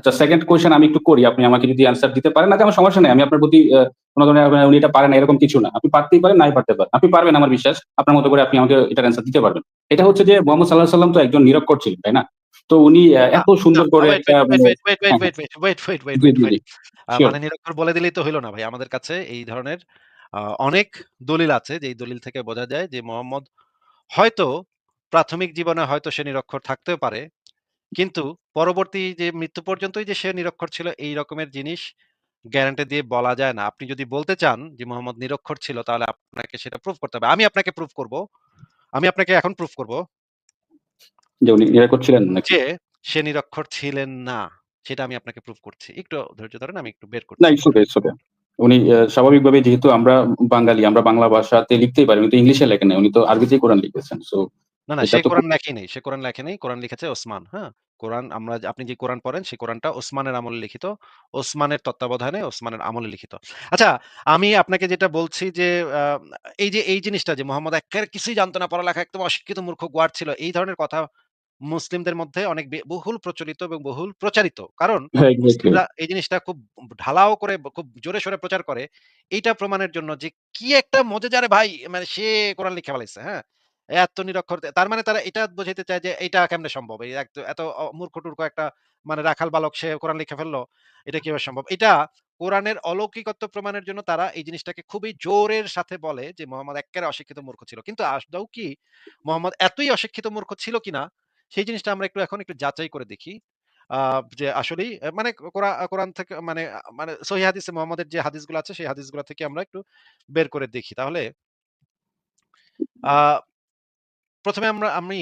আচ্ছা second question আমি একটু করি। আপনি আমাকে যদি অ্যান্সার দিতে পারেন, না আমার সমস্যা নাই। আমি আপনার প্রতি কোন ধরনের উনি এটা পারে না এরকম কিছু না। আপনি পারতেই পারেন, নাই পারতে পারেন। আপনি পারবেন আমার বিশ্বাস। আপনার মতো করে আপনি আমাকে এটার অ্যান্সার দিতে পারবেন। এটা হচ্ছে যে মুহাম্মদ সাঃ তো একজন নিরক্ষর ছিলেন, তাই না? তো উনি এত সুন্দর করে একটা মানে। মানে নিরক্ষর বলে দিলেই তো হইল না ভাই। আমাদের কাছে এই ধরনের অনেক দলিল আছে যেই দলিল থেকে বোঝা যায় যে মোহাম্মদ হয়তো প্রাথমিক জীবনে হয়তো সে নিরক্ষর থাকতেও পারে। কিন্তু পরবর্তী যে মৃত্যু পর্যন্তই যে সে নিরক্ষর ছিল এই রকমের জিনিস গ্যারান্টি দিয়ে বলা যায় না। আপনি যদি বলতে চান যে মোহাম্মদ নিরক্ষর ছিল তাহলে আপনাকে সেটা প্রুফ করতে হবে। আমি আপনাকে প্রুফ করব। আমি আপনাকে এখন প্রুফ করব। যে উনি নিরক্ষর ছিলেন নাকি? যে সে নিরক্ষর ছিলেন না। সেটা আমি আপনাকে প্রুফ করছি। একটু ধৈর্য ধরেন আমি একটু বের না করছি। It's okay, it's okay. উনি স্বাভাবিকভাবে যেহেতু আমরা বাঙালি, আমরা বাংলা ভাষাতে লিখতেই পারি। উনি তো ইংলিশে লেখেন। উনি তো আরবিতেই কোরআন লিখেছেন। সো না, না এটা সে তো কোরআন লেখে নাই। সে কোরআন লেখে নাই। কোরআন লিখেছে ওসমান, হ্যাঁ? কোরআন আমরা আপনি যে কোরআন পড়েন সেই কোরআনটা ওসমানের আমলে লিখিত। ওসমানের তত্ত্বাবধানে ওসমানের আমলে লিখিত। আচ্ছা আমি আপনাকে যেটা বলছি যে আ এই যে এই জিনিসটা যে মোহাম্মদ এক্কেবারে কিছুই জানত না পড়ালেখা একদম অশিক্ষিত মূর্খ গোয়ার ছিল। এই ধরনের কথা মুসলিমদের মধ্যে অনেক বে বহুল প্রচলিত এবং বহুল প্রচারিত। কারণ হ্যাঁ, এক্সাক্টলি। মুসলিমরা এই জিনিসটা খুব ঢালাও করে খুব জোরে সোরে প্রচার করে। এইটা প্রমাণের জন্য যে কি একটা মজেদার ভাই মানে সে কোরআন লিখে ফেলাইছে, হ্যাঁ? এত নিরক্ষর তার মানে তারা এটা বোঝাইতে চায় যে এইটা কেমনে সম্ভব? এই এত এত মূর্খ-টূর্খ একটা মানে রাখাল বালক সে কোরআন লিখে ফেলল। এটা কীভাবে সম্ভব? এটা কোরআনের অলৌকিকত্ব প্রমাণের জন্য তারা এই জিনিসটাকে খুবই জোরের সাথে বলে যে মোহাম্মদ এক্কেবারে অশিক্ষিত মূর্খ ছিল। কিন্তু আদৌ কি মোহাম্মদ এতই অশিক্ষিত মূর্খ ছিল কিনা সেই জিনিসটা আমরা একটু এখন একটু যাচাই করে দেখি। যে আসলেই মানে কোরা কোরআন থেকে মানে মানে সহিহ হাদিসে মোহাম্মদের যে হাদিসগুলো আছে সেই হাদিসগুলা থেকে আমরা একটু বের করে দেখি। তাহলে আ ১ম এ আমরা আমি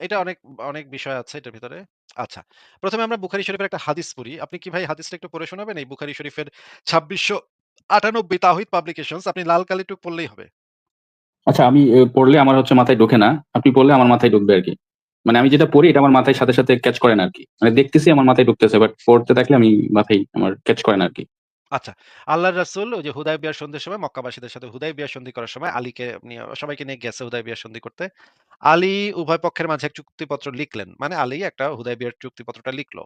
এটা অনেক অনেক বিষয় আছে এটার ভিতরে। আচ্ছা। প্রথমে আমরা বুখারী শরীফের একটা হাদিস পড়ি। আপনি কি ভাই হাদিসটা একটু পড়ে শোনাবেন? এই বুখারী শরীফের ২৬৯৮ তাওহীদ পাবলিকেশনস আপনি লাল কালিটুক পড়লেই হবে। আচ্ছা আমি পড়লে আমার হচ্ছে মাথায় ঢোকে না। আপনি পড়লে আমার মাথায় ঢুকবে আরকি। মানে আমি যেটা পড়ি এটা আমার মাথায় সাথে, সাথে ক্যাচ করে না আরকি। মানে দেখতেছি আমার মাথায় ঢুকতেছে। বাট পড়তে থাকলে আমি মাথায় আমার ক্যাচ করে না আরকি। আচ্ছা। আল্লাহর রাসূল ওই যে হুদায়বিয়ার সন্ধির সময় মক্কাবাসীদের সাথে হুদায়বিয়া সন্ধি করার সময় আলীকে সবাইকে নিয়ে গেছে হুদায়বিয়া সন্ধি করতে। আলী উভয় পক্ষের মাঝে এক চুক্তিপত্র লিখলেন। মানে আলী একটা হুদায়বিয়ার চুক্তিপত্রটা লিখলো।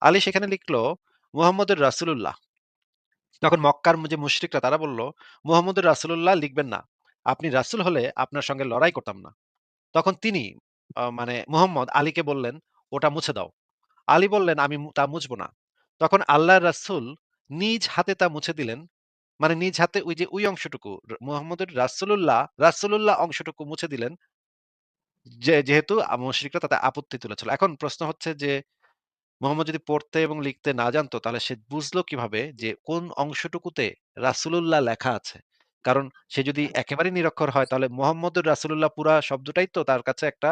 আলী সেখানে লিখলো মুহাম্মদুর রাসূলুল্লাহ। তখন মক্কার যে মুশরিকরা তারা বলল, "মুহাম্মদুর রাসূলুল্লাহ লিখবেন না। আপনি রাসূল হলে আপনার সঙ্গে লড়াই করতাম না।" তখন তিনি মানে মুহাম্মদ আলীকে বললেন, "ওটা মুছে দাও।" আলী বললেন, "আমি তা মুছবো না।" তখন আল্লাহর রাসূল নিজ হাতে তা মুছে দিলেন। মানে নিজ হাতে ওই যে ওই অংশটুকু মুহাম্মদুর রাসূলুল্লাহ, রাসূলুল্লাহ অংশটুকু মুছে দিলেন। যে যেহেতু মুশরিকরা তাতে আপত্তি তুলেছিল। এখন প্রশ্ন হচ্ছে যে মুহাম্মদ যদি পড়তে এবং লিখতে না জানতো তাহলে সে বুঝলো কীভাবে যে কোন অংশটুকুতে রাসূলুল্লাহ লেখা আছে? কারণ সে যদি একেবারেই নিরক্ষর হয় তাহলে মুহাম্মদুর রাসূলুল্লাহ পুরা শব্দটাই তো তার কাছে একটা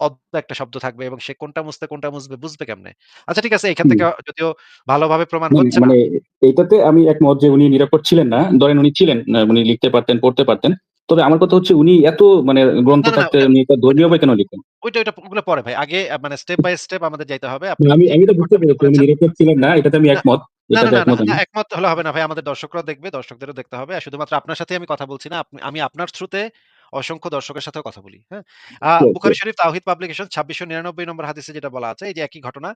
অদ্ভুত একটা শব্দ থাকবে এবং সে কোনটা মুছতে কোনটা মুছবে বুঝবে কেমনে? আচ্ছা ঠিক আছে এখান থেকে যদিও ভালোভাবে প্রমাণ হচ্ছে মানে এইটাতে আমি একমত যে উনি নিরাপদ ছিলেন না। ধরেন উনি ছিলেন। উনি লিখতে পারতেন, পড়তে পারতেন। তবে আমার কথা হচ্ছে উনি এত মানে গ্রন্থ থাকতে উনি ওইটা ধর্মীয় কেন লিখলেন? ওইটা ওইটা ওগুলো পরে ভাই। আগে মানে স্টেপ বাই স্টেপ আমাদের যাইতে হবে। আমি আমি তো বুঝতে পেরেছি উনি নিরক্ষর ছিলেন না। এটাতে আমি একমত। এটাতে একমত হলে হবে না ভাই। আমাদের দর্শকরা দেখবে, দর্শকদেরও দেখতে হবে। শুধুমাত্র আপনার সাথে আমি কথা বলছি না। আমি আপনার থ্রুতে অসংখ্য দর্শকের সাথেও কথা বলি। হ্যাঁ? বুখারী। শরীফ তাওহীদ পাবলিকেশন ২৬৯৯ নম্বর হাদিসে যেটা বলা আছে এই যে একই ঘটনা।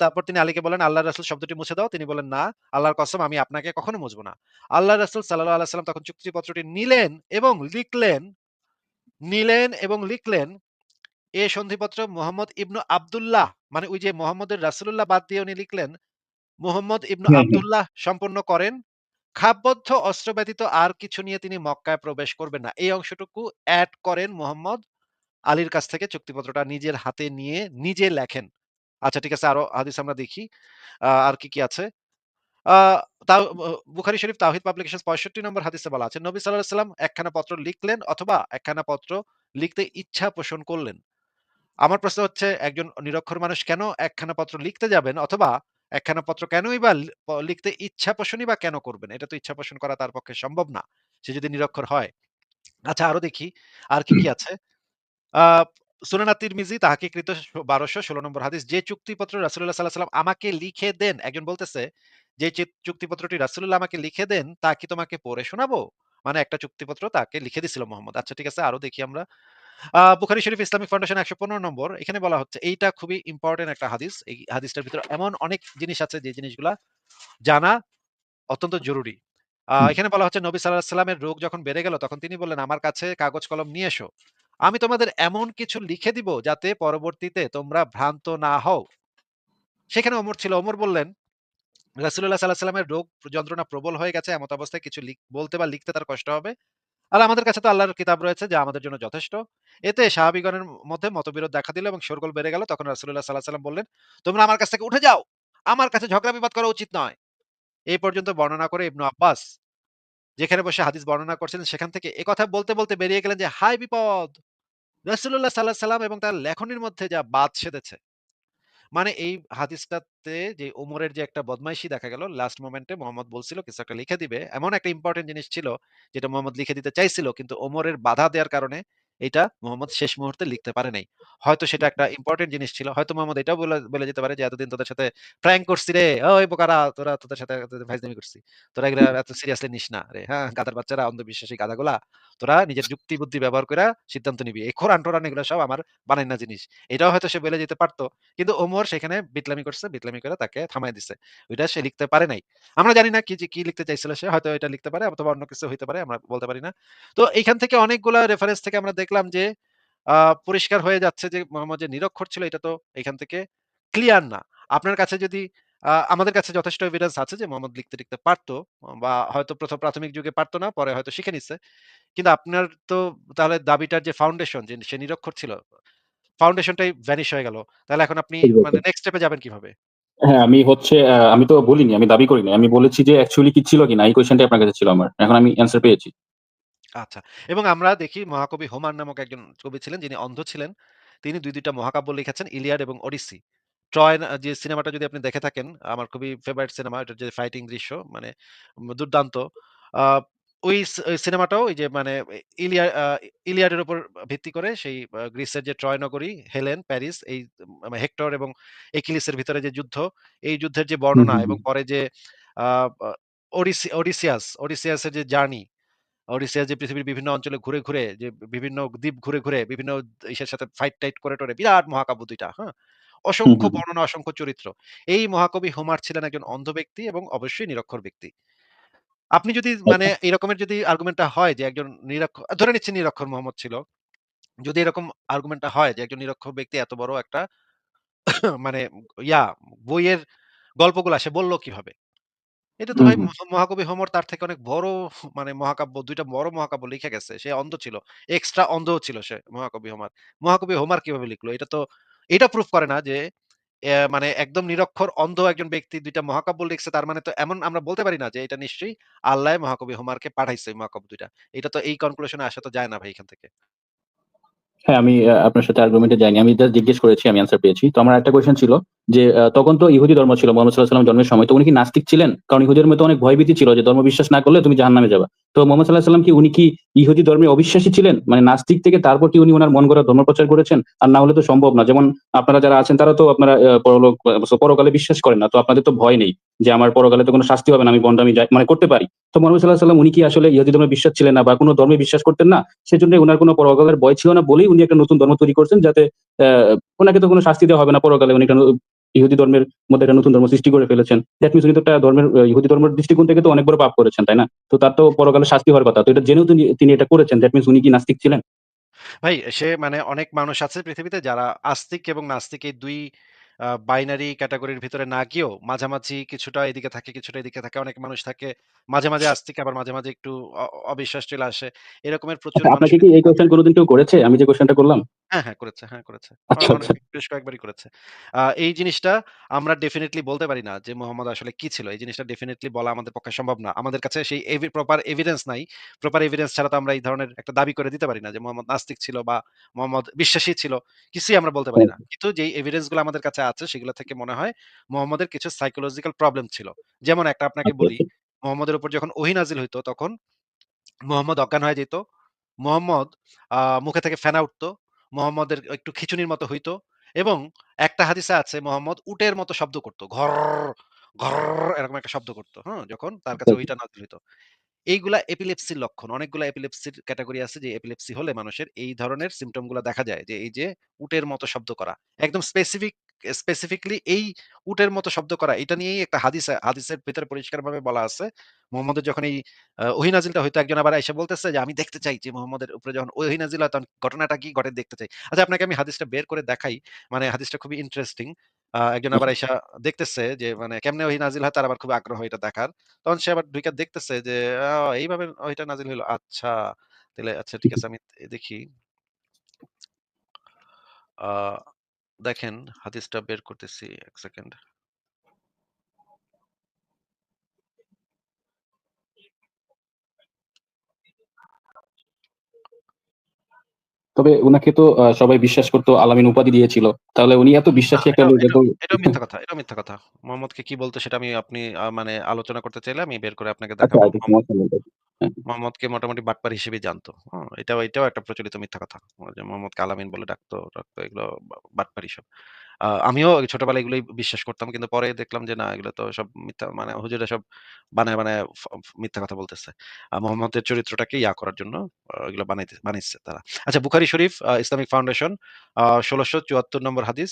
তারপর তিনি আলীকে বললেন, "আল্লাহর রাসূল শব্দটি মুছে দাও।" তিনি বললেন, "না, আল্লাহর কসম আমি আপনাকে কখনো মুছব না।" আল্লাহর রাসূল সাল্লাল্লাহু আলাইহি ওয়াসাল্লাম তখন চুক্তিপত্রটি নিলেন এবং লিখলেন, নিলেন এবং লিখলেন এ সন্ধিপত্র মোহাম্মদ ইবনু আব্দুল্লাহ মানে ওই যে মুহাম্মদের রাসূলুল্লাহ বাদ দিয়ে উনি লিখলেন, মোহাম্মদ ইবনু হ্যাঁ, হ্যাঁ। আব্দুল্লাহ সম্পন্ন করেন। খাপবদ্ধ অস্ত্র ব্যতীত আর কিছু নিয়ে তিনি মক্কায় প্রবেশ করবেন না। এই অংশটুকু এড করেন মুহাম্মদ আলীর কাছ থেকে চুক্তিপত্রটা নিজের হাতে নিয়ে নিজে লেখেন। আচ্ছা ঠিক আছে আরও হাদিস আমরা দেখি। আর কি, কি আছে? আ তাও ব শরীফ তাওহীদ পাবলিকেশনস ৬৫ নম্বর হাদিসে বলা আছে, নবী সাল্লাল্লাহু আলাইহি ওয়াসাল্লাম একখানা পত্র লিখলেন অথবা একখানা পত্র লিখতে ইচ্ছা পোষণ করলেন। আমার প্রশ্ন হচ্ছে একজন নিরক্ষর মানুষ কেন একখানা পত্র লিখতে যাবেন অথবা একখানা পত্র কেনই বা লিখতে ইচ্ছা পোষণই বা কেন করবেন? এটা তো ইচ্ছা পোষণ করা তার পক্ষে সম্ভব না। সে যদি নিরক্ষর হয়। আচ্ছা আরও দেখি আর কি, কি আছে? সুনান আত-তিরমিজি তাহকিকৃত ১২১৬ নম্বর হাদিস যে চুক্তিপত্র রাসূলুল্লাহ সাল্লাল্লাহু আলাইহি ওয়াসাল্লাম আমাকে লিখে দেন। একজন বলতেছে যে চুক্তিপত্রটি রাসূলুল্লাহ আমাকে লিখে দেন তা কি তোমাকে পড়ে শোনাবো? মানে একটা চুক্তিপত্র তাকে লিখে দিছিল মুহাম্মদ। আচ্ছা ঠিক আছে আরও দেখি আমরা। বুখারী শরীফ ইসলামিক ফাউন্ডেশন ১১৫ নম্বর। এখানে বলা হচ্ছে এইটা খুবই ইম্পোর্টেন্ট একটা হাদিস। এই হাদিসটার ভিতরে এমন অনেক জিনিস আছে যে জিনিসগুলা জানা অত্যন্ত জরুরি। এখানে বলা হচ্ছে নবী সাল্লাল্লাহু আলাইহি ওয়াসাল্লামের রোগ যখন বেড়ে গেল তখন তিনি বললেন, "আমার কাছে কাগজ কলম নিয়ে এসো। আমি তোমাদের এমন কিছু লিখে দিব যাতে পরবর্তীতে তোমরা ভ্রান্ত না হও।" সেখানে ওমর ছিল। ওমর বললেন, "রাসূলুল্লাহ সাল্লাল্লাহু আলাইহি ওয়াসাল্লামের রোগ যন্ত্রণা প্রবল হয়ে গেছে। এমত অবস্থায় কিছু বলতে বা লিখতে তার কষ্ট হবে। আর আমাদের কাছে তো আল্লাহর কিতাব রয়েছে যা আমাদের জন্য যথেষ্ট।" এতে সাহাবীগণের মধ্যে মতবিরোধ দেখা দিল এবং শোরগোল বেড়ে গেল। তখন রাসূলুল্লাহ সাল্লাল্লাহু আলাইহি ওয়াসাল্লাম বললেন, "তোমরা আমার কাছ থেকে উঠে যাও। আমার কাছে ঝগড়া বিবাদ করা উচিত নয়।" এই পর্যন্ত বর্ণনা করে ইবনু আব্বাস যেখানে বসে হাদিস বর্ণনা করছেন সেখান থেকে কথা বলতে, বলতে বেরিয়ে গেলেন যে, হাই বিপদ! রাসূলুল্লাহ সাল্লাল্লাহু আলাইহি সাল্লাম এবং তার লেখনীর মধ্যে যা বাদ সেধেছে।" মানে এই হাদিসটাতে যে ওমরের যে একটা বদমাইশি দেখা গেল লাস্ট মোমেন্টে মোহাম্মদ বলছিল কিছু একটা লিখে দিবে। এমন একটা ইম্পর্টেন্ট জিনিস ছিল, যেটা মোহাম্মদ লিখে দিতে চাইছিল, কিন্তু ওমরের বাধা দেওয়ার কারণে এইটা মোহাম্মদ শেষ মুহূর্তে লিখতে পারে নাই। হয়তো সেটা একটা ইম্পোর্টেন্ট জিনিস ছিল। হয়তো মোহাম্মদ এটাও বলে যেতে পারে যে এতদিন তোদের সাথে প্র্যাঙ্ক করছি রে। ওই বোকারা তোরা তোদের সাথে ফাইজলামি করছি। তোরা এগুলা এত সিরিয়াসলি নিস না রে। হ্যাঁ, গাধার বাচ্চারা অন্ধবিশ্বাসী গাধাগুলা। তোরা নিজের যুক্তি বুদ্ধি ব্যবহার কইরা সিদ্ধান্ত নিবি। এই কোরআন-টোরান এগুলো সব আমার বানাইনা জিনিস। এটাও হয়তো সে বলে যেতে পারতো কিন্তু ওমর সেখানে বিটলামি করছে। বিটলামি করে তাকে থামায় দিছে। ওইটা সে লিখতে পারে নাই। আমরা জানি না কি যে কি লিখতে চাইছিল সে। হয়তো এটা লিখতে পারে অথবা অন্য কিছু হইতে পারে। আমরা বলতে পারি না। তো এইখান থেকে অনেকগুলা রেফারেন্স থেকে আমরা দেখলাম যে পরিষ্কার হয়ে যাচ্ছে যে মোহাম্মদ যে নিরক্ষর ছিল এটা তো এখান থেকে ক্লিয়ার না। আপনার কাছে যদি আমাদের কাছে যথেষ্ট এভিডেন্স আছে যে মোহাম্মদ লিখতে, লিখতে পারতো বা হয়তো প্রথম প্রাথমিক যুগে পারত না, পরে হয়তো শিখে নিচ্ছে কিন্তু আপনার তো তাহলে দাবিটার যে ফাউন্ডেশন যে সে নিরক্ষর ছিল, ফাউন্ডেশনটাই ভ্যানিশ হয়ে গেল। তাহলে এখন আপনি মানে। নেক্সট স্টেপে যাবেন কীভাবে? হ্যাঁ, আমি হচ্ছে আমি তো বলিনি, আমি দাবি করিনি। আমি বলেছি যে অ্যাকচুয়ালি কি ছিল কিনা এই কোয়েশ্চেনটাই আপনার কাছে ছিল আমার। এখন আমি অ্যান্সার পেয়েছি। আচ্ছা। এবং আমরা দেখি মহাকবি হোমার নামক একজন কবি ছিলেন যিনি অন্ধ ছিলেন। তিনি ২-২ টা মহাকাব্য লিখেছেন 'ইলিয়াড' এবং 'ওডিসি'। ট্রয় না যে সিনেমাটা যদি আপনি দেখে থাকেন, আমার খুবই ফেভারিট সিনেমা। এটার যে ফাইটিং দৃশ্য মানে দুর্দান্ত। আ ওই সি সিনেমাটাও ওই যে মানে এ ইলিয়া আ 'ইলিয়াড' এর উপর ভিত্তি করে সেই আ গ্রিসের যে ট্রয় নগরী, হেলেন, প্যারিস এই উম হেক্টর এবং একিলিসের ভিতরে যে যুদ্ধ, এই যুদ্ধের যে বর্ণনা এবং। পরে যে আ আ ওডিসি ওডিসিয়াস, ওডিসিয়াসের যে জার্নি ওডিসিয়া যে পৃথিবীর বিভিন্ন অঞ্চলে ঘুরে, ঘুরে যে বিভিন্ন দ্বীপ ঘুরে, ঘুরে বিভিন্ন ইসের সাথে ফাইট-টাইট করে টরে বিরাট মহাকাব্য ২ টা, হ্যাঁ? অসংখ্য। বর্ণনা, অসংখ্য চরিত্র। এই মহাকবি হোমার ছিলেন একজন অন্ধ ব্যক্তি এবং অবশ্যই নিরক্ষর ব্যক্তি। আপনি যদি মানে। এরকমের যদি আর্গুমেন্টটা হয় যে একজন নিরক্ষ ধরে নিচ্ছি নিরক্ষর মোহাম্মদ ছিল। যদি এরকম আর্গুমেন্টটা হয় যে একজন নিরক্ষর ব্যক্তি এত বড় একটা মানে ইয়া বইয়ের গল্পগুলা সে বলল কীভাবে? এটা তো হুম, ভাই হুম। মহা মহাকবি হোমর তার থেকে অনেক বড় মানে মহাকাব্য ২ টা বড় মহাকাব্য লিখে গেছে। সে অন্ধ ছিল। এক্সট্রা অন্ধও ছিল সে মহাকবি হোমার। মহাকবি হোমার কীভাবে লিখলো? এটা তো এটা প্রুফ করে না যে এ মানে একদম নিরক্ষর অন্ধ একজন ব্যক্তি ২ টা মহাকাব্য লিখছে তার মানে তো এমন আমরা বলতে পারি না যে এটা নিশ্চয়ই আল্লাহ মহাকবি হোমারকে পাঠাইছে এই মহাকাব্য ২ টা। এটা তো এই কনক্লুশন এ আসা তো যায় না ভাই এখান থেকে। হ্যাঁ, আমি আ আপনার সাথে আর্গুমেন্ট এ যাইনি। আমি জাস্ট জিজ্ঞেস করেছি, আমি অ্যান্সার পেয়েছি। তো আমার আরেকটা কোয়েশ্চেন ছিল যে তখন তো ইহুদি ধর্ম ছিল, মুহাম্মদ সাল্লাল্লাহু আলাইহি ওয়াসাল্লাম জন্মের সময়। তো উনি কি নাস্তিক ছিলেন? কারণ ইহুদের মধ্যে অনেক ভয়ভীতি ছিল যে ধর্ম বিশ্বাস না করলে তুমি জাহান্নামে যাবা। তো মুহাম্মদ সাল্লাল্লাহু আলাইহি ওয়াসাল্লাম কি, উনি কি ইহুদি ধর্মে অবিশ্বাসী ছিলেন? মানে নাস্তিক থেকে তারপর কি উনি উনার মন গড়া ধর্ম প্রচার করেছেন? আর না হলে তো সম্ভব না। যেমন আপনারা যারা আছেন, তারা তো আপনারা পরলোক পরকালে বিশ্বাস করেন না। তো আপনাদের তো ভয় নেই যে, আমার পরকালে তো কোনো শাস্তি হবে না। আমি ভন্ডামি যাই মানে করতে পারি। তো মুহাম্মদ সাল্লাল্লাহু আলাইহি ওয়াসাল্লাম উনি কি আসলে ইহুদি ধর্মে বিশ্বাস ছিলেন না বা কোনো ধর্মে বিশ্বাস করতেন না? সেজন্য উনার কোনো পরকালের ভয় ছিল না বলেই উনি একটা নতুন ধর্ম তৈরি করছেন, যাতে অ্যা উনাকে তো কোনো শাস্তি দেওয়া হবে না পরকালে। উনি একটা ইহুদি ধর্মের মধ্যে একটা নতুন ধর্ম সৃষ্টি করে ফেলেছেন। দ্যাট মিনস উনি তো একটা ধর্মের ইহুদি ধর্মের দৃষ্টিকোণ থেকে তো অনেক বড় পাপ করেছেন, তাই না? তো তার তো পরকালে শাস্তি হওয়ার কথা। তো এটা জেনেও তিনি এটা করেছেন। দ্যাট মিন্স উনি কি নাস্তিক ছিলেন? ভাই সে মানে অনেক মানুষ আছে পৃথিবীতে যারা আস্তিক এবং নাস্তিক এই ২ আ বাইনারি ক্যাটেগরির ভিতরে না গিয়েও মাঝামাঝি কিছুটা এদিকে থাকে, কিছুটা এদিকে থাকে। অনেক মানুষ থাকে মাঝে, মাঝে আস্তিক আবার মাঝে, মাঝে একটু অ অবিশ্বাস চলে আসে। এরকমের প্রচুর আচ্ছা মানুষ আপনাকে কি এই। কোয়েশ্চেন কোনদিন কেউ করেছে? আমি যে কোয়েশ্চেনটা করলাম? হ্যাঁ, হ্যাঁ করেছে, হ্যাঁ করেছে। আচ্ছা, অনেক আচ্ছা। বেশ কয়েকবারই করেছে। আ এই জিনিসটা আমরা ডেফিনিটলি বলতে পারি না যে মোহাম্মদ আসলে কি ছিল? এই জিনিসটা ডেফিনিটলি বলা আমাদের পক্ষে সম্ভব না। আমাদের কাছে সেই এভি প্রপার এভিডেন্স নাই। প্রপার এভিডেন্স ছাড়া তো আমরা এই ধরনের একটা দাবি করে দিতে পারি না যে মোহাম্মদ নাস্তিক ছিল বা মোহাম্মদ বিশ্বাসী ছিল। কিছুই আমরা বলতে পারি হ্যাঁ, না। কিন্তু যেই এভিডেন্সগুলো আমাদের কাছে আছে সেগুলো থেকে মনে হয় মোহাম্মদের কিছু সাইকোলজিক্যাল প্রবলেম ছিল। যেমন একটা আপনাকে আচ্ছা, বলি, আচ্ছা। মোহাম্মদের উপর যখন ওহী নাজিল হইতো তখন মোহাম্মদ অজ্ঞান হয়ে যেত। মোহাম্মদ মুখে থেকে ফেনা উঠত। মোহাম্মদের একটু খিঁচুনির মতো হইতো এবং একটা হাদিসে আছে মোহাম্মদ উটের মতো শব্দ করত। ঘর, ঘর এরকম একটা শব্দ করত। হ্যাঁ? যখন তার আচ্ছা, কাছে। ওহিটা নাযিল হইতো। এইগুলা এপিলেপসির লক্ষণ। অনেকগুলা এপিলেপসির ক্যাটেগরি আছে যে এপিলেপসি হলে মানুষের এই ধরনের সিম্পটমগুলা দেখা যায়। যে এই যে উটের মতো শব্দ করা। একদম স্পেসিফিক স্পেসিফিকলি এই উটের মতো শব্দ করা, এটা নিয়েই একটা হাদিস, হাদিসের ভেতরে পরিষ্কারভাবে বলা আছে। মুহাম্মদের যখন এই আ ওহী নাযিলটা হইতো একজন আবার আইসা বলতেছে যে, আমি দেখতে চাই যে, মুহাম্মদের উপরে যখন ওহী নাযিল হয় তখন ঘটনাটা কি ঘটে দেখতে চাই। আচ্ছা আপনাকে আমি হাদিসটা বের করে দেখাই। মানে হাদিসটা খুবই ইন্টারেস্টিং। একজন আবার আইসা দেখতেছে যে মানে কেমনে ওহী নাজিল হয় তার আবার খুব আগ্রহ এটা দেখার। তখন সে আবার ঢুইকা দেখতেছে যে এইভাবে ওইটা নাজিল হইল। আচ্ছা। তাহলে আচ্ছা ঠিক আছে, আমি দেখি। আ দেখেন হাদিসটা বের করতেছি ১ সেকেন্ড। তবে উনাকে তো সবাই বিশ্বাস করত আল-আমিন উপাধি দিয়েছিল। তাহলে উনি এত বিশ্বাসী একটা লোক এটাও মিথ্যা কথা, এটাও মিথ্যা কথা। মুহাম্মদকে কি বলতো সেটা আমি আপনি মানে আলোচনা করতে চাইলে আমি বের করে আপনাকে আচ্ছা, দেখাবো। হ্যাঁ। মুহাম্মদকে মোটামুটি বাটপার হিসেবেই জানতো। হুম? এটাও এটাও একটা প্রচলিত মিথ্যা কথা। যে মুহাম্মদকে আল-আমিন বলে ডাকতো, ডাকতো এগুলো বাটপারি। আ আমিও ছোটবেলায় এগুলোই বিশ্বাস করতাম। কিন্তু পরে দেখলাম যে না এগুলো তো সব মিথ্যা মানে হুজুরে সব বানায়, বানায় মিথ্যা কথা বলতেছে। আ মুহাম্মদের চরিত্রটাকে ইয়া করার জন্য এগুলো বানাইতে বানাইছে তারা। আচ্ছা বুখারী শরীফ ইসলামিক ফাউন্ডেশন আ ১৬৭৪ নম্বর হাদিস।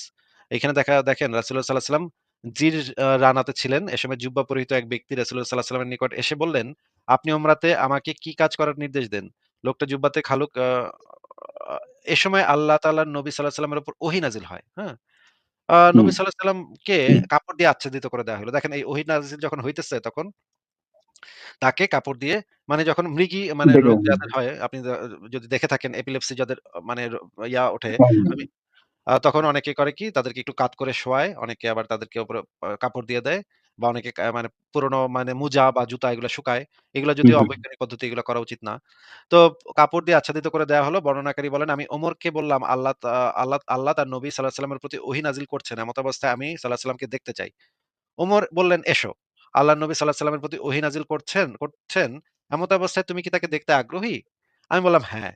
এখানে দেখা দেখেন রাসূলুল্লাহ সাল্লাল্লাহু আলাইহি ওয়াসাল্লাম জির রানাতে ছিলেন। এ সময় জুব্বা পরিহিত এক ব্যক্তি রাসূলুল্লাহ সাল্লাল্লাহু আলাইহি ওয়াসাল্লামের নিকট এসে বললেন, "আপনি উমরাতে আমাকে কি কাজ করার নির্দেশ দেন?" লোকটা জুব্বাতে খালুক এ সময় আল্লাহ তাআলার নবী সাল্লাল্লাহু আলাইহি ওয়াসাল্লামের উপর ওহী নাযিল হয়। হ্যাঁ? নবী সাল্লাল্লাহু আলাইহি ওয়াসাল্লামকে কাপড় দিয়ে আচ্ছাদিত করে দেওয়া হলো। দেখেন এই ওহী নাযিল যখন হইতেছে তখন তাকে কাপড় দিয়ে মানে যখন মৃগী মানে রোগ যাদের হয় আপনি যদি দেখে থাকেন এপিলেপসি যাদের মানে ইয়া ওঠে। আমি তখন অনেকে করে কি তাদেরকে একটু কাত করে শোয়ায়। অনেকে আবার তাদেরকে উপরে কাপড় দিয়ে দেয়। বা অনেকে মানে পুরনো মানে মুজা বা জুতা এগুলো শুকায়। এগুলো হুম। অবৈজ্ঞানিক পদ্ধতি এগুলো করা উচিত না। তো কাপড় দিয়ে আচ্ছাদিত করে দেওয়া হলো। বর্ণনাকারী বলেন, "আমি ওমরকে বললাম আল্লাহ আল্লাহ আল্লাহ তার নবী সাল্লাল্লাহু আলাইহি ওয়াসাল্লামের প্রতি ওহী নাযিল করছেন। এমত অবস্থায় আমি সাল্লাল্লাহু আলাইহি ওয়াসাল্লামকে দেখতে চাই।" ওমর বললেন, "এসো।" আল্লাহ নবী সাল্লাল্লাহু আলাইহি ওয়াসাল্লামের প্রতি ওহী নাযিল করছেন করছেন। এমত অবস্থায় তুমি কি তাকে দেখতে আগ্রহী? আমি বললাম, "হ্যাঁ।"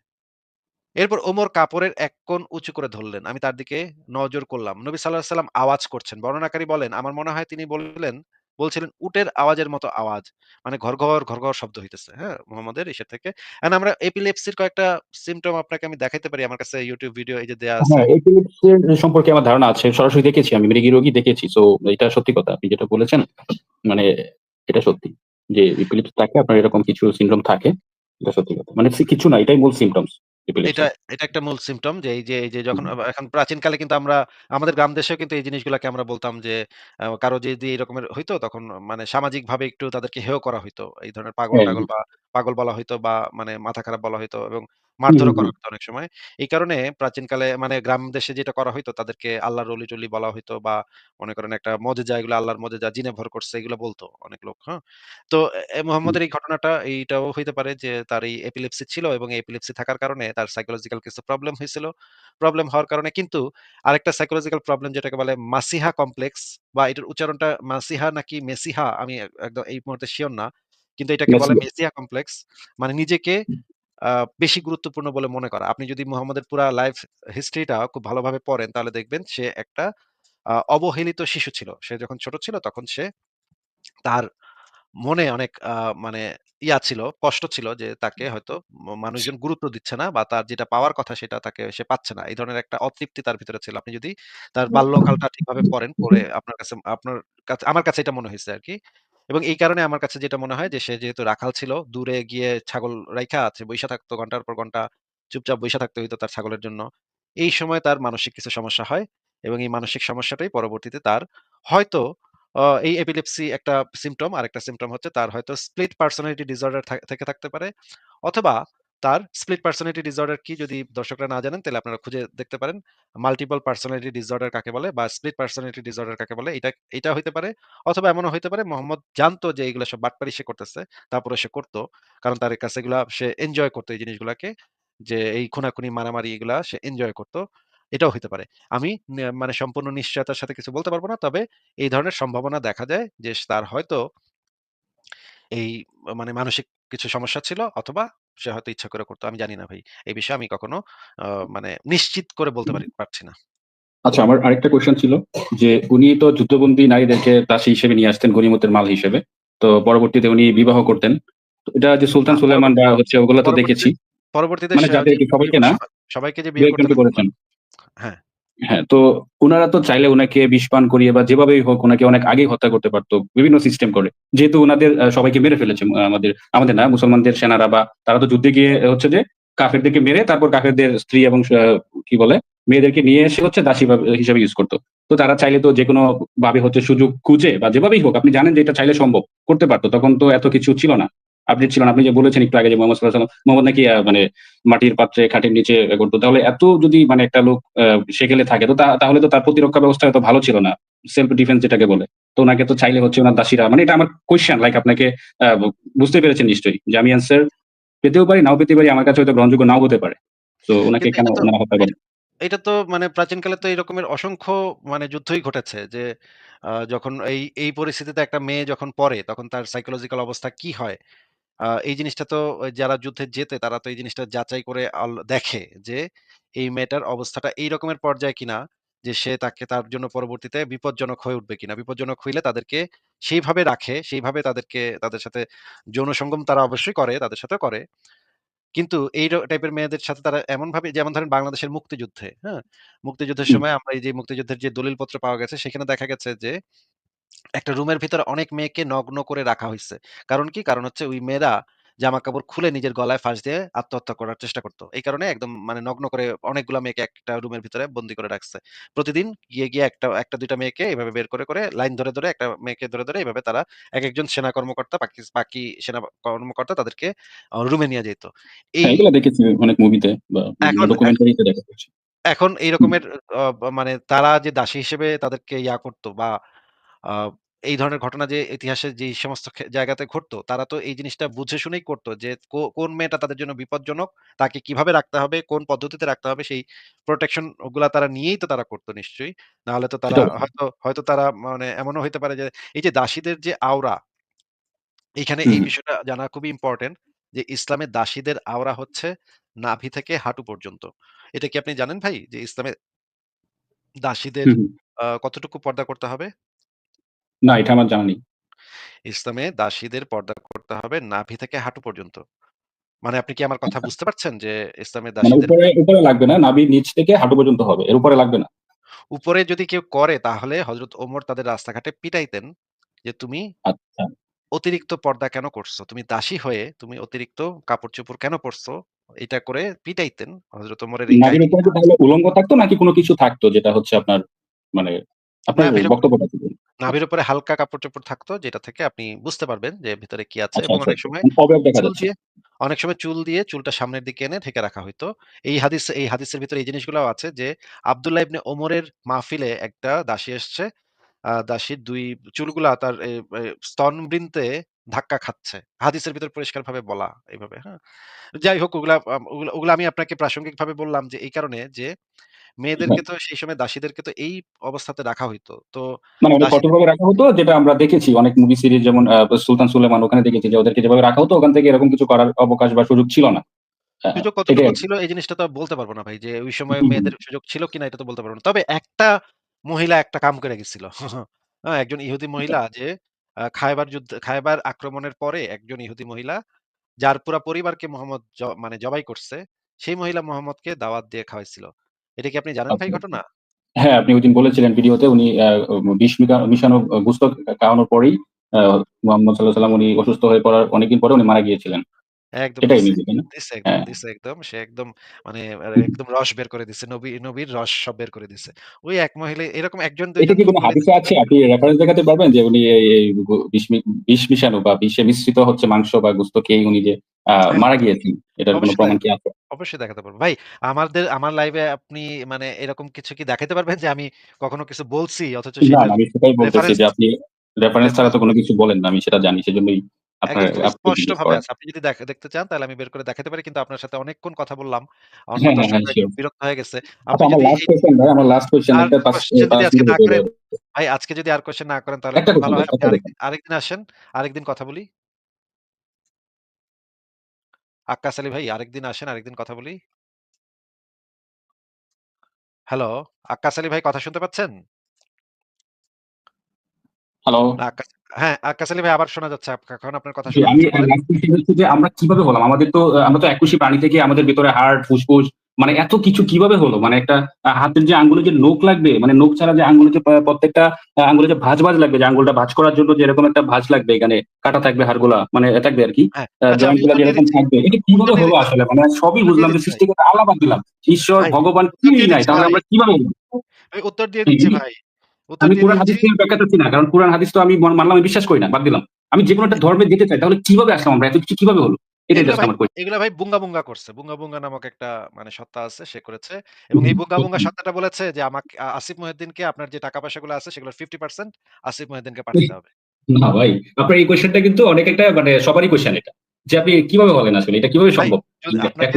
এরপর ওমর কাপড়ের এক কোণ উঁচু করে ধরলেন। আমি তার দিকে নজর করলাম। নবী সাল্লাল্লাহু আলাইহি ওয়াসাল্লাম আওয়াজ করছেন। বর্ণনাকারী বলেন, "আমার মনে হয় তিনি বললেন বলছিলেন উটের আওয়াজের মতো আওয়াজ। মানে ঘর ঘর ঘর ঘর শব্দ হইতেছে।" হ্যাঁ? মোহাম্মদের ইসের থেকে। এখন আমরা এপিলেপসির কয়েকটা সিম্পটম আপনাকে আমি দেখাইতে পারি। আমার কাছে ইউটিউব ভিডিও এই যে দেয়া আছে। হ্যাঁ, এপিলেপসি সম্পর্কে আমার ধারণা আছে। সরাসরি দেখেছি আমি মৃগী রোগী দেখেছি। সো এটা সত্যি কথা। আপনি যেটা বলেছেন মানে এটা সত্যি। যে এপিলেপসি থাকে আপনার এরকম কিছু সিম্পটম থাকে। এটা সত্যি কথা। মানে কিছু না এটাই মূল সিম্পটমস এটা, এটা একটা মূল সিম্পটম যে এই যে এই যে যখন এখন প্রাচীন প্রাচীনকালে কিন্তু আমরা আমাদের গ্রাম দেশেও কিন্তু এই জিনিসগুলোকে আমরা বলতাম যে কারও যদি এরকমের হইতো তখন মানে সামাজিক ভাবে একটু তাদেরকে হেয় করা হইতো। এই ধরনের হ্যাঁ, পাগল-টাগল হ্যাঁ। বা পাগল বলা হইতো বা মানে মাথা খারাপ বলা হইতো এবং মারধরও করা। হইতো অনেক সময়। এই কারণে প্রাচীনকালে মানে গ্রাম দেশে যেটা করা হইতো তাদেরকে আল্লাহর অলি-টলি বলা হইতো বা মনে করেন একটা মজেজা এগুলো আল্লাহর মজেজা জিনে ভর করছে এগুলো বলতো অনেক লোক। হ্যাঁ? তো। মুহাম্মদের এই ঘটনাটা এইটাও হইতে পারে যে তার এই এপিলেপসি ছিল এবং এপিলেপসি থাকার কারণে তার সাইকোলজিক্যাল কিছু প্রবলেম হয়েছিল। প্রবলেম হওয়ার কারণে কিন্তু আরেকটা সাইকোলজিক্যাল প্রবলেম যেটাকে বলে মাসিহা কমপ্লেক্স বা এটার উচ্চারণটা মাসিহা নাকি মেসিহা আমি একদম এই মুহূর্তে শিওর না। কিন্তু এটাকে বলে মেসিয়া। মেসিহা কমপ্লেক্স। মানে নিজেকে বেশি গুরুত্বপূর্ণ বলে মনে করা। আপনি যদি মুহাম্মদের পুরা লাইফ হিস্ট্রিটা খুব ভালোভাবে পড়েন তাহলে দেখবেন সে একটা অবহেলিত শিশু ছিল। সে যখন ছোট ছিল তখন সে তার মনে অনেক মানে ইয়া ছিল, কষ্ট ছিল যে তাকে হয়তো মানুষজন গুরুত্ব দিচ্ছে না বা তার যেটা পাওয়ার কথা সেটা তাকে সে পাচ্ছে না। এই ধরনের একটা অতৃপ্তি তার ভিতরে ছিল। আপনি যদি তার বাল্যকালটা ঠিকভাবে পড়েন, পড়ে আপনার কাছে আপনার কাছে আমার কাছে এটা মনে হইছে আরকি। এবং এই কারণে আমার কাছে যেটা মনে হয় যে সে যেহেতু রাখাল ছিল, দূরে গিয়ে ছাগল রাইখা আছে, বৈশা থাকতো ঘণ্টার পর ঘণ্টা চুপচাপ বৈশা থাকতে হইতো তার ছাগলের জন্য। এই সময় তার মানসিক কিছু সমস্যা হয় এবং এই মানসিক সমস্যাটাই পরবর্তীতে তার হয়তো এই এপিলেপসি একটা সিমটম আর একটা সিমটম হচ্ছে তার হয়তো স্প্লিট পার্সোনালিটি ডিসঅর্ডার থেকে থাকতে পারে। অথবা তার স্প্লিট পার্সোনালিটি ডিসঅর্ডার কি যদি দর্শকরা না জানেন, তাহলে আপনারা খুঁজে দেখতে পারেন। মাল্টিপল পার্সোনালিটি ডিসঅর্ডার কাকে বলে বা স্প্লিট পার্সোনালিটি ডিসঅর্ডার কাকে বলে, এটা এটা হইতে পারে। অথবা এমনও হইতে পারে, মোহাম্মদ জানতো যে এগুলা সব বাটপারি সে করতেছে। তারপরেও সে করত। কারণ তার কাছে এগুলা সে এনজয় করত এই জিনিসগুলাকে। যে এই খুনাখুনি, মারামারি এগুলা সে এনজয় করত। এটাও হইতে পারে। আমি মানে সম্পূর্ণ নিশ্চয়তার সাথে কিছু বলতে পারব না। তবে এই ধরনের সম্ভাবনা দেখা যায় যে তার হয়তো এই মানে মানসিক কিছু সমস্যা ছিল অথবা সে হয়তো ইচ্ছা করে করত। আমি জানি না ভাই। এই বিষয়ে আমি কখনো মানে নিশ্চিত করে বলতে পারি পারছি না। আচ্ছা আমার আরেকটা কোয়েশ্চেন ছিল যে উনি তো যুদ্ধবন্দী নারীদেরকে দাসী হিসেবে নিয়ে আসতেন গনিমতের মাল হিসেবে। তো পরবর্তীতে উনি বিবাহ করতেন। তো এটা যে সুলতান আ সুলাইমান বা হচ্ছে ওগুলা তো পরবর্তীতে দেখেছি। পরবর্তীতে মানে সে যাদেরকে সবাইকে না সবাইকে যে ২ বিয়ে করতে করেছেন। হ্যাঁ। হ্যাঁ, তো উনারা তো চাইলে উনাকে বিষ পান করিয়ে বা যেভাবেই হোক ওনাকে অনেক আগেই হত্যা করতে পারতো বিভিন্ন সিস্টেম করে। যেহেতু ওনাদের সবাইকে মেরে ফেলেছে আমাদের, আমাদের না মুসলমানদের সেনারা বা তারা তো যুদ্ধে গিয়ে হচ্ছে যে কাফেরদেরকে মেরে তারপর কাফেরদের স্ত্রী এবং কি বলে মেয়েদেরকে নিয়ে এসে হচ্ছে দাসী হিসেবে ইউজ করতো তো তারা চাইলে তো যেকোনো ভাবে হচ্ছে সুযোগ খুঁজে বা যেভাবেই হোক আপনি জানেন যে এটা চাইলে সম্ভব করতে পারতো তখন তো এত কিছু ছিল না। আপডেট ছিল না। আপনি যে বলেছেন একটু আগে যে মোহাম্মদ আলাইহি মোহাম্মদ নাকি মানে মাটির পাত্রে খাটের নিচে করতো তাহলে এত যদি মানে একটা লোক সেকেলে থাকে তো তাহলে তো তার প্রতিরক্ষা ব্যবস্থা এত ভালো ছিল না। সেলফ ডিফেন্স যেটাকে বলে। তো ওনাকে তো চাইলে হচ্ছে ওনার দাসীরা মানে এটা আমার কোয়েশ্চেন লাইক আপনাকে বুঝতে পেরেছেন নিশ্চয়ই যে আমি অ্যান্সার পেতেও পারি নাও পেতে পারি। আমার কাছে হয়তো গ্রহণযোগ্য নাও হতে পারে। তো ওনাকে কেন এটা তো উনারা হত্যা করেন? এটা তো মানে প্রাচীনকালে তো এরকমের অসংখ্য মানে যুদ্ধই ঘটেছে যে যখন এই, এই পরিস্থিতিতে একটা মেয়ে যখন পড়ে তখন তার সাইকোলজিক্যাল অবস্থা কি হয়? আ এই জিনিসটা তো যারা যুদ্ধে জেতে তারা তো এই জিনিসটা যাচাই করে আল দেখে যে এই মেয়েটার অবস্থাটা এই রকমের পর্যায়ে কিনা যে সে তাকে তার জন্য পরবর্তীতে বিপজ্জনক হয়ে উঠবে কিনা। বিপজ্জনক হইলে তাদেরকে সেইভাবে রাখে, সেইভাবে তাদেরকে তাদের সাথে যৌন সঙ্গম তারা অবশ্যই করে, তাদের সাথে করে। কিন্তু এই র টাইপের মেয়েদের সাথে তারা এমনভাবে যেমন ধরেন বাংলাদেশের মুক্তিযুদ্ধে, হ্যাঁ? মুক্তিযুদ্ধের। সময় আমরা এই যে মুক্তিযুদ্ধের যে দলিলপত্র পাওয়া গেছে সেখানে দেখা গেছে যে একটা রুমের ভিতরে অনেক মেয়েকে নগ্ন করে রাখা হইছে। কারণ কি? কারণ হচ্ছে ওই মেয়েরা জামা-কাপড় খুলে নিজের গলায় ফাঁস দিয়ে আত্মহত্যা করার চেষ্টা করত। এই কারণে একদম মানে নগ্ন করে অনেকগুলা মেয়েকে একটা রুমের ভিতরে বন্দী করে রাখছে। প্রতিদিন গিয়ে, গিয়ে একটা, একটা ২ টা মেয়েকে এভাবে বের করে, করে লাইন ধরে, ধরে একটা মেয়েকে ধরে, ধরে এভাবে তারা একেকজন সেনা কর্মকর্তা বাকি বাকি সেনা কর্মকর্তা তাদেরকে আ রুমে নিয়ে যাইত। হ্যাঁ, এই এগুলা দেখেছি অনেক মুভিতে বা বিভিন্ন এখন এখ ডকুমেন্টারিতে দেখা হয়েছে। এখন এই হুম। রকমের অ মানে তারা যে দাসী হিসেবে তাদেরকে ইয়া করত বা এই ধরনের ঘটনা যে ইতিহাসে যে সমস্ত জায়গাতে ঘটতো, তারা তো এই জিনিসটা বুঝে শুনেই করতো যে কোন মেয়েটা তাদের জন্য বিপজ্জনক, তাকে কীভাবে রাখতে হবে, কোন পদ্ধতিতে রাখতে হবে সেই প্রোটেকশন ওগুলা তারা নিয়েই তো তারা করত নিশ্চয়ই। নাহলে তো তারা হয়তো, হয়তো তারা মানে এমনও হইতে পারে যে এই যে দাসীদের যে আওরা, এখানে এই বিষয়টা জানা খুবই ইম্পর্টেন্ট যে ইসলামের দাসীদের আওরা হচ্ছে নাভি থেকে হাঁটু পর্যন্ত। এটা কি আপনি জানেন ভাই? যে ইসলামে দাসীদের। কতটুকু পর্দা করতে হবে? না এটা আমার জানা নেই। ইসলামে দাসীদের পর্দা করতে হবে নাভি থেকে হাঁটু পর্যন্ত। মানে আপনি কি আমার কথা আচ্ছা। বুঝতে পারছেন যে ইসলামের মানে দাসীদের উপরে, উপরে লাগবে না। নাভির নিচ থেকে হাঁটু পর্যন্ত হবে। এর উপরে লাগবে না। উপরে যদি কেউ করে তাহলে হযরত ওমর তাদের রাস্তাঘাটে পিটাইতেন যে, "তুমি আচ্ছা। অতিরিক্ত পর্দা কেন করছ? তুমি দাসী হয়ে তুমি অতিরিক্ত কাপড়-চোপড় কেন পরছো?" এটা করে পিটাইতেন। হযরত ওমরের এই নাভির উপরে কি তাহলে উলঙ্গ থাকতো নাকি কোনো কিছু থাকতো যেটা হচ্ছে আপনার মানে আপনার নাভির উপর বক্তব্যটা কি? নাভির উপরে হালকা কাপড়-চোপড় থাকতো যেটা থেকে আপনি বুঝতে পারবেন যে ভেতরে কি আছে আচ্ছা, এবং আচ্ছা, অনেক। সময় চুল। দিয়ে অনেক সময় চুল দিয়ে চুলটা সামনের দিকে এনে ঢেকে রাখা হইতো। এই হাদিস এই হাদিসের ভিতরে এই জিনিসগুলাও আছে যে আব্দুল্লাহ ইবনে ওমরের মাহফিলে একটা দাসী এসছে। দাসীর ২ চুলগুলা তার স্তনবৃন্তে ধাক্কা খাচ্ছে। হাদিসের ভিতরে পরিষ্কারভাবে বলা এইভাবে হ্যাঁ? যাই হোক ওগুলা ওগুলা আমি আপনাকে প্রাসঙ্গিক ভাবে বললাম যে এই কারণে যে। মেয়েদেরকে তো সেই সময় দাসীদেরকে তো এই অবস্থাতে রাখা হইতো। তো মানে দাসীদের কঠোরভাবে রাখা হতো যেটা আমরা দেখেছি অনেক মুভি সিরিজ যেমন 'সুলতান সুলেমান' ওখানে দেখেছি যে ওদেরকে যেভাবে রাখা হতো ওখান থেকে এরকম কিছু করার অবকাশ বা সুযোগ ছিল না। সুযোগ এটাই কতটুকু ছিল এই জিনিসটা তো বলতে পারব না ভাই যে ওই সময়। মেয়েদের সুযোগ ছিল কিনা এটা তো বলতে পারব না। তবে একটা মহিলা একটা কাম করে গেছিল। হ্যাঁ, একজন ইহুদি আচ্ছা। মহিলা যে খায়বার যুদ্ধ খায়বার আক্রমণের পরে একজন ইহুদি মহিলা যার পুরা পরিবারকে মোহাম্মদ মানে জবাই করছে, সেই মহিলা মোহাম্মদকে দাওয়াত দিয়ে খাওয়াইছিল। এটা কি আপনি জানেন ভাই আচ্ছা। ঘটনা? হ্যাঁ, আপনি ঐদিন বলেছিলেন ভিডিওতে উনি বিষ মিশানো গুস্ত খাওয়ানোর পরেই মোহাম্মদ সাল্লাহ সাল্লাম উনি অসুস্থ হয়ে পড়ার অনেকদিন পরে উনি মারা গিয়েছিলেন। একদম এটাই দিছে। মেবি তাই না? দিছে একদম, হ্যাঁ। দিছে একদম। সে একদম মানে হুম। একদম রস বের করে দিছে। নবী নবীর রস সব বের করে দিছে। ওই এক মহিলা এরকম ১ জন ২ এটা কি তো কোন বলে হাদিসে আছে? আপনি রেফারেন্স দেখাতে পারবেন যে উনি এই এই গু বিষ মি বিষ মিশানো বা বিষে মিশ্রিত হচ্ছে মাংস বা গোস্ত খেয়েই উনি যে আ হ্যাঁ, মারা গিয়েছেন। এটার কোন অবশ্যই প্রমাণ দেখাতে কি আছে? অবশ্যই দেখাতে পারব। ভাই আমাদের আমার লাইভে আপনি মানে এরকম কিছু কি দেখাতে পারবেন যে আমি কখনো কিছু বলছি অথচ না, আমি সেটাই বলতেছি রেফারেন্স যে আপনি রেফারেন্স ছাড়া রেফারেন্স তো কোনো কিছু বলেন না। আমি সেটা জানি। সেজন্যই আপনার একদম খুবই আপনাকে জিজ্ঞেস স্পষ্টভাবে করা। আছে। আপনি যদি দেখ দেখতে চান তাহলে আমি বের করে দেখাতে পারি। কিন্তু আপনার সাথে অনেকক্ষণ কথা বললাম। অন্য হ্যাঁ, হ্যাঁ, হ্যাঁ, দর্শকরা একটু সিউর। বিরক্ত হয়ে গেছে। আপনি আচ্ছা আমার যদি লাস্ট এই কোয়েশ্চেন ভাই, আমার লাস্ট কোয়েশ্চেন আর একটা ৫ কোয়েশ্চেন যদি ৫ আজকে মিনিটের না হতে করেন হবে। ভাই আজকে যদি আর কোয়েশ্চেন না করেন তাহলে একটা খুবই কোয়েশ্চেন ভালো হয়। জাস্ট আপনি একটা আরেক কোয়েশ্চেন। আরেকদিন আসেন, আরেকদিন কথা বলি। আক্কাস আলী ভাই আরেকদিন আসেন, আরেকদিন কথা বলি। হ্যালো, আক্কাস আলী ভাই কথা শুনতে পাচ্ছেন? হ্যালো। হ্যাঁ, আক্কাস আলী ভাই আবার শোনা যাচ্ছে। এখন আপনার কথা শোনা যাচ্ছে। যে আমরা কীভাবে হলাম? আমাদের তো আমরা তো এককোষী প্রাণী থেকে আমাদের ভেতরে হার্ট, ফুসফুস মানে এত কিছু কীভাবে হলো? মানে একটা হাতের যে আঙ্গুলে যে নোক লাগবে, মানে নোক ছাড়া যে আঙ্গুলে যে প্রত্যেকটা আঙ্গুলে যে ভাঁজ, ভাঁজ লাগবে যে আঙ্গুলটা ভাঁজ করার জন্য যেরকম একটা ভাঁজ লাগবে এখানে, কাটা থাকবে হাড়গুলা মানে থাকবে আরকি। হ্যাঁ, আ আচ্ছা আমি জয়েন্টগুলা উত্তর যেরকম থাকবে। এটা কীভাবে হলো আসলে? মানে সবই বুঝলাম যে ভাই। সৃষ্টিকর্তা দিলাম। ঈশ্বর, ভগবান দিয়ে নাই। তাহলে আমরা কীভাবে আমি উত্তর দিয়ে দিচ্ছি ভাই। আমি কোরআন হাদিস নিয়ে ব্যাখ্যা চাচ্ছি না। কারণ কোরআন হাদিস তো আমি মানলাম আমি বিশ্বাস করি না। বাদ দিলাম। আমি যেকোনো একটা ধর্মে যেতে চাই। তাহলে কীভাবে আসলাম আমরা? এত কিছু কীভাবে হলো? এগুলা ভাই বুঙ্গা, বুঙ্গা করছে। বুঙ্গা, বুঙ্গা নামক একটা মানে সত্তা আছে সে করেছে। এবং এই বুঙ্গা, বুঙ্গা সত্তাটা বলেছে যে আমাকে আসিফ মহিউদ্দিনকে আপনার যে টাকা পয়সাগুলো আছে সেগুলোর 50% আসিফ মহিউদ্দিনকে পাঠাতে হবে। না ভাই, আপনার এই কোয়েশ্চেনটা কিন্তু অনেক একটা মানে সবারই কোয়েশ্চেন এটা। যে আপনি কীভাবে হলেন আসলে? এটা কীভাবে সম্ভব?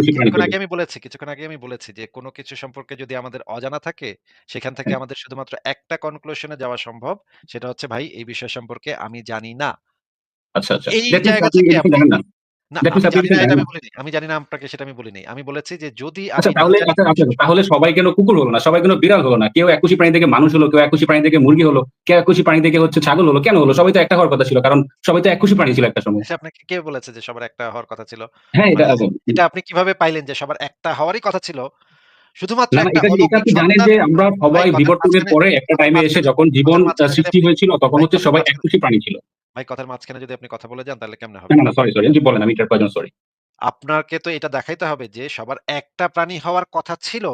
কিছুক্ষণ আগে আমি বলেছি কিছুক্ষণ আগে আমি বলেছি যে কোন কিছু সম্পর্কে যদি আমাদের অজানা থাকে, সেখান থেকে হ্যাঁ। আমাদের শুধুমাত্র একটা কনক্লুশনে যাওয়া সম্ভব। সেটা হচ্ছে ভাই এই বিষয় সম্পর্কে আমি জানি না। আচ্ছা, আচ্ছা। আমি জানি না আপনাকে সেটা আমি বলিনি। আমি বলেছি যে যদি আচ্ছা তাহলে আচ্ছা, আচ্ছা তাহলে সবাই কেন কুকুর হলো না? সবাই কেন বিড়াল হলো না? কেউ একুশি প্রাণী থেকে মানুষ হলো, কেউ একুশি প্রাণী থেকে মুরগি হলো, কেউ একুশি প্রাণী থেকে হচ্ছে ছাগল হলো। কেন হলো? সবাই তো একটা হওয়ার কথা ছিল। কারণ সবাই তো একুশি প্রাণী ছিল একটা সময়। আপনাকে কে বলেছে যে সবার একটা হওয়ার কথা ছিল? হ্যাঁ, এটা মানে এটা আপনি কীভাবে পাইলেন যে সবার একটা হওয়ারই কথা ছিল? শুধুমাত্র এটা আপনি জানেন যে আমরা সবাই বিবর্তনের পরে একটা টাইমে এসে যখন জীবন সৃষ্টি হয়েছিল তখন হচ্ছে সবাই এককোষী প্রাণী ছিল। ভাই কথার মাঝখানে যদি আপনি কথা বলে যান তাহলে কেমনে হবে? না, সরি, সরি। বলেন আমি এটার প্রয়োজন সরি। আপনাকে তো এটা দেখাইতে হবে যে সবার একটা প্রাণী হওয়ার কথা ছিল।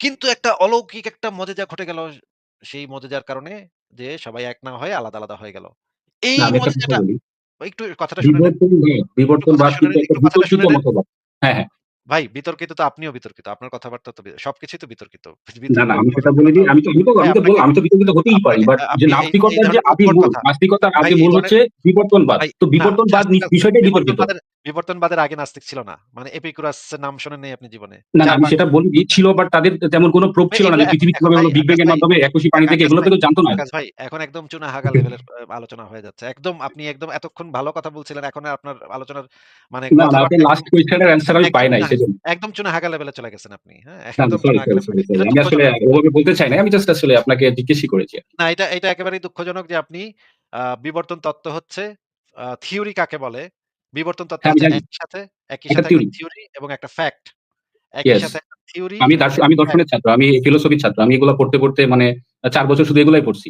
কিন্তু একটা অলৌকিক একটা মজেজা ঘটে গেল সেই মজেজার কারণে যে সবাই এক না হয়ে আলাদা, আলাদা হয়ে গেল। এই মজেজাটা একটু কথাটা শুনে। বিবর্তনবাদ শুনে কিন্তু একটা বিতর্কিত মতবাদ। হ্যাঁ, হ্যাঁ। ভাই বিতর্কিত তো আপনিও বিতর্কিত। আপনার কথাবার্তা তো সবকিছুই তো বিতর্কিত। না, না আমি সেটা তো আমি তো আমি তো আপনাকে আমি তো বিতর্কিত হতেই পারি। বাট যে নাস্তিকতার যে আদি মূল, নাস্তিকতার ভাই আদি মূল হচ্ছে বিবর্তনবাদ। তো বিবর্তনবাদ বিষয়টাই বিতর্কিত। বিবর্তনবাদের আগে নাস্তিক ছিল না। মানে এপিকুরাস নাম শোনেন নাই আপনি জীবনে। না, না ৪ আমি ৫ সেটা বলিনি ছিল বাট তাদের তেমন কোনো প্রুফ ছিল না যে পৃথিবী কীভাবে হলো বিগ ব্যাং এর মাধ্যমে এককোষী প্রাণী আ থেকে এগুলো তো জানতো না। ভাই এখন একদম চুনা হাগা লেভেলের আলোচনা হয়ে যাচ্ছে। একদম আপনি একদম এতক্ষণ ভালো কথা বলছিলেন। এখন আপনার আলোচনার মানে না, না একদম লাস্ট কোয়েশ্চেন এর অ্যান্সার আমি পাই নাই সেজন্য। একদম চুনা হাগা লেভেলে চলে গেছেন আপনি। হ্যাঁ? না, না একদম আমি আসলে দুঃখজনক। ওভাবে বলতে চাই নাই। আমি জাস্ট আসলে আপনাকে জিজ্ঞেসই করেছি। না এটা এটা একেবারেই দুঃখজনক যে আপনি বিবর্তন তত্ত্ব হচ্ছে থিওরি কাকে বলে? বিবর্তন তত্ত্ব হ্যাঁ, আমি একই সাথে একই সাথে একটা থিওরি। এবং একটা ফ্যাক্ট। একই সাথে থিওরি আমি আমি দর্শনের ছাত্র। আমি ফিলোসফির ছাত্র। আমি এগুলা পড়তে, পড়তে মানে ৪ বছর শুধু এগুলাই পড়ছি।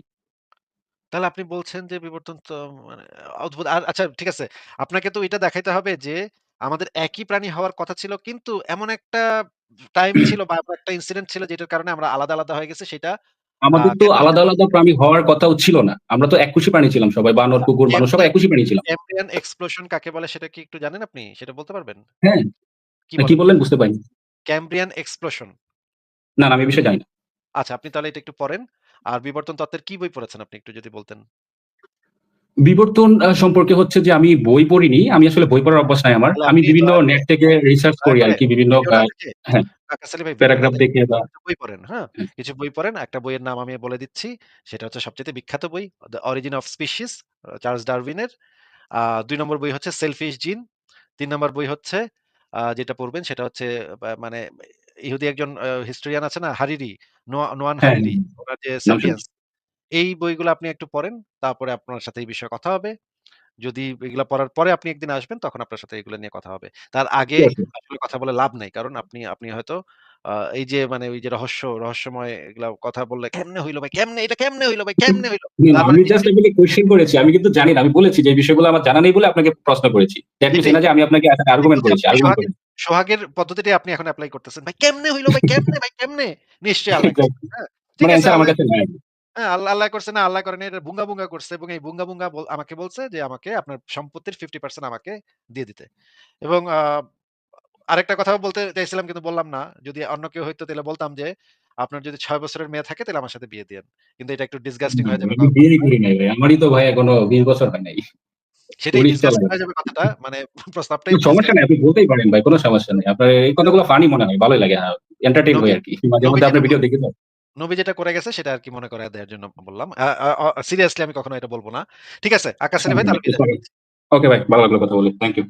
তাহলে আপনি বলছেন যে বিবর্তন তো মানে অদ্ভুত। আর আচ্ছা ঠিক আছে। আপনাকে তো এটা দেখাইতে হবে যে আমাদের একই প্রাণী হওয়ার কথা ছিল। কিন্তু এমন একটা টাইম ছিল বা একটা ইনসিডেন্ট ছিল যেটার কারণে আমরা আলাদা, আলাদা হয়ে গেছে সেটা আমাদের তো আলাদা, আলাদা প্রাণী হওয়ার কথাও ছিল না। আমরা তো এককোষী প্রাণী ছিলাম সবাই। বানর, কুকুর, মানুষ সবাই ক্যাম্ব্রিয়ান প্রাণী ছিলাম। ক্যাম্ব্রিয়ান এক্সপ্লোশন কাকে বলে সেটা কি একটু জানেন আপনি? সেটা বলতে পারবেন? হ্যাঁ। কি বলেন? বললেন বুঝতে পারিনি। Cambrian explosion. না, না আমি বিষয়ে জানি না। আচ্ছা আপনি তাহলে এটা একটু পড়েন। আর বিবর্তন তত্ত্বের কি বই পড়েছেন আপনি একটু যদি বলতেন? বিবর্তন সম্পর্কে হচ্ছে যে আমি বই পড়িনি। আমি আসলে বই পড়ার অভ্যাস নাই আমার। আমি বিভিন্ন নেট থেকে রিসার্চ করি করে আরকি বিভিন্ন হ্যাঁ, আকাশ ভাই প্যারাগ্রাফ দেখে দেখে বা বই পড়েন, হ্যাঁ? হ্যাঁ। কিছু বই পড়েন। একটা বইয়ের নাম আমি বলে দিচ্ছি। সেটা হচ্ছে সবচাইতে বিখ্যাত বই 'the origin of species' Charles ডারউইনের। ২ নম্বর বই হচ্ছে 'সেলফিশ জিন'। ৩ নম্বর বই হচ্ছে যেটা পড়বেন সেটা হচ্ছে মানে ইহুদি একজন হিস্টোরিয়ান আছে না? হারিরি, নোয়া নোয়ান হ্যাঁ, হারিরি। উনার যে 'সেপিয়েন্স'। এই বইগুলো আপনি একটু পড়েন। তারপরে আপনার সাথে এই বিষয়ে কথা হবে। যদি এগুলা পড়ার পরে আপনি একদিন আসবেন তখন আপনার সাথে এগুলো নিয়ে কথা হবে। তার আগে আসলে কথা বলে লাভ নাই। কারণ আপনি আপনি হয়তো এই যে মানে ওই যে রহস্য, রহস্যময় এগুলা কথা বললে কেমনে হইল ভাই? কেমনে এটা কেমনে হইল ভাই? কেমনে হইল? মানে আমি জাস্ট আপনাকে কোয়েশ্চেন করেছি। আমি কিন্তু জানি না। আমি বলেছি যে বিষয়গুলো আমার জানা নেই বলে আপনাকে প্রশ্ন করেছি। That means. না যে আমি আপনাকে একটা আর্গুমেন্ট করেছি। আর্গুমেন্ট সোহাগের পদ্ধতিটাই আপনি এখন এপ্লাই করতেছেন। ভাই কেমনে হইল ভাই? কেমনে ভাই কেমনে? নিশ্চয়ই। এক্সাক্টলি। হ্যাঁ? ঠিক মানে আছে আমার কাছে নাই। হ্যাঁ, আল্লাহ, আল্লাহ করছে না আল্লাহ করে নাই এটা বুঙ্গা, বুঙ্গা করছে এবং এই বুঙ্গা, বুঙ্গা আমাকে বলছে যে আমাকে আপনার সম্পত্তির 50% আমাকে দিয়ে দিতে। এবং আরেকটা কথাও বলতে চাইছিলাম কিন্তু বললাম না। যদি অন্য কেউ হইতো তাহলে বলতাম যে, "আপনার যদি ৬ বছরের মেয়ে থাকে তাহলে আমার সাথে বিয়ে দিয়েন।" কিন্তু এটা একটু ডিসগাস্টিং হয়ে যাবে ক। আমারই তো ভাই এখনও ২০ বছর হয় নাই। সেটাই ১৯ হয়ে যাবে কথাটা। মানে প্রস্তাবটাই সমস্যা নাই। আপনি বলতেই পারেন ভাই। কোন সমস্যা নেই। আপনার এই কথাগুলো ফানি মনে হয়। ভালোই লাগে। হ্যাঁ, এন্টারটেইন হই নবী আরকি। মাঝে নবী মধ্যে যেটা আপনার ভিডিও দেখি তো। নবী যেটা করে গেছে সেটা আরকি মনে করায় দেওয়ার জন্য বললাম। সিরিয়াসলি আমি কখনো এটা বলব না। ঠিক আছে, আকাশ ভাই তাহলে ওকে ভাই, ভালো লাগল কথা বলে। থ্যাংক ইউ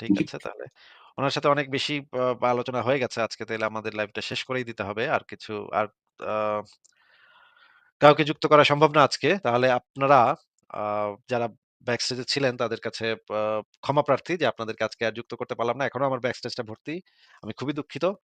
ঠিক আছে, তাহলে। উনার সাথে অনেক বেশি আলোচনা হয়ে গেছে আজকে তাইলে আমাদের লাইভটা শেষ করেই দিতে হবে। আর কিছু আর কাউকে যুক্ত করা সম্ভব না আজকে। তাহলে আপনারা যারা ব্যাকস্টেজে ছিলেন তাদের কাছে ক্ষমা প্রার্থী যে আপনাদেরকে আজকে আর যুক্ত করতে পারলাম না। এখনও আমার ব্যাকস্টেজটা ভর্তি। আমি খুবই দুঃখিত।